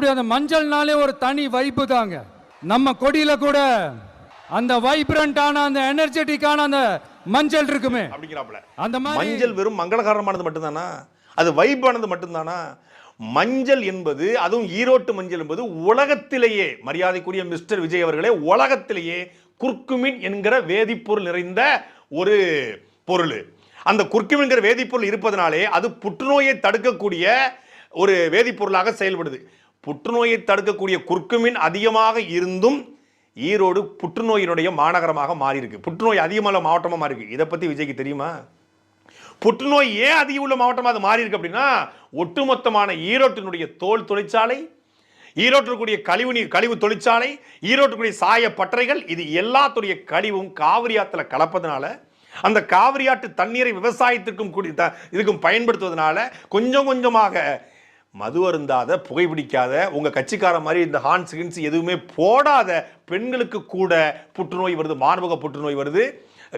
அப்படி அந்த மஞ்சள்னாலே ஒரு தனி வைப்பு தாங்க. நம்ம கொடியில கூட அந்த வைப்ரண்டான அந்த எனர்ஜெட்டிக்கான அந்த மஞ்சள் இருக்குமே. அப்படிங்கிறாப்புல. அந்த மாதிரி மஞ்சள் வெறும் மங்களகரமானது மட்டும்தானா? அது வைப்பானது மட்டும்தானா? மஞ்சள் என்பது அதுவும் ஈரோட்டு மஞ்சள் என்பது உலகத்திலேயே மரியாதைக்குரிய மிஸ்டர் விஜய் அவர்களே உலகத்திலேயே குர்குமின் என்கிற வேதிப்பொருள் நிறைந்த ஒரு பொருள். அந்த குர்குமின் என்கிற வேதிப்பொருள் இருப்பதனாலே அது புற்றுநோயை தடுக்கக்கூடிய ஒரு வேதிப்பொருளாக செயல்படுது. புற்றுநோயை தடுக்கக்கூடிய குறுக்குமின் அதிகமாக இருந்தும் ஈரோடு புற்றுநோயினுடைய மாநகரமாக மாறியிருக்கு. புற்றுநோய் அதிகமான மாவட்டமாக மாறி இருக்கு இதை பற்றி விஜய்க்கு தெரியுமா? புற்றுநோய் ஏன் அதிக உள்ள மாவட்டமாக அது மாறி இருக்கு அப்படின்னா ஒட்டுமொத்தமான ஈரோட்டினுடைய தோல் தொழிற்சாலை ஈரோட்டில் கூடிய கழிவு நீர் கழிவு தொழிற்சாலை ஈரோட்டுக்குரிய சாய பட்டறைகள் இது எல்லாத்துடைய கழிவும் காவிரி ஆத்துல கலப்பதனால அந்த காவிரி ஆற்று தண்ணீரை விவசாயத்திற்கும் கூடி த- இதுக்கும் பயன்படுத்துவதனால கொஞ்சம் கொஞ்சமாக மது அருந்தாத புகைப்பிடிக்காத உங்கள் கட்சிக்கார மாதிரி இந்த ஹான்ஸ் கின்ஸ் எதுவுமே போடாத பெண்களுக்கு கூட புற்றுநோய் வருது மார்பக புற்றுநோய் வருது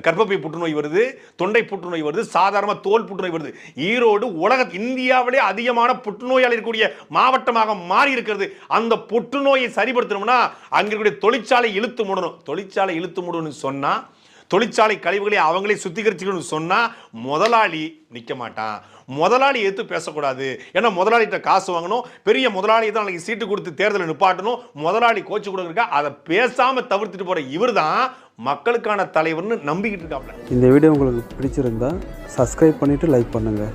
கர்ப்பப்பை புற்றுநோய் வருது தொண்டை புற்றுநோய் வருது சாதாரண தோல் புற்றுநோய் வருது. ஈரோடு உலக இந்தியாவிலே அதிகமான புற்றுநோயால் இருக்கக்கூடிய மாவட்டமாக மாறி இருக்கிறது. அந்த புற்றுநோயை சரிப்படுத்தணும்னா அங்கே இருக்கக்கூடிய தொழிற்சாலை இழுத்து மூடணும். தொழிற்சாலை இழுத்து மூடணும்னு சொன்னால் தொழிற்சாலை கழிவுகளை அவங்களே சுத்திகரிச்சுக்கணும்னு சொன்னால் முதலாளி நிற்க மாட்டான். முதலாளி எடுத்து பேசக்கூடாது. ஏன்னா முதலாளிகிட்ட காசு வாங்கணும். பெரிய முதலாளி தான் நாளைக்கு சீட்டு கொடுத்து தேர்தலை நிப்பாட்டணும். முதலாளி கோச்சு கொடுக்குறக்கா அதை பேசாமல் தவிர்த்துட்டு போகிற இவர் தான் மக்களுக்கான தலைவர்னு நம்பிக்கிட்டு இருக்காப்ல. இந்த வீடியோ உங்களுக்கு பிடிச்சிருந்தா சப்ஸ்கிரைப் பண்ணிவிட்டு லைக் பண்ணுங்கள்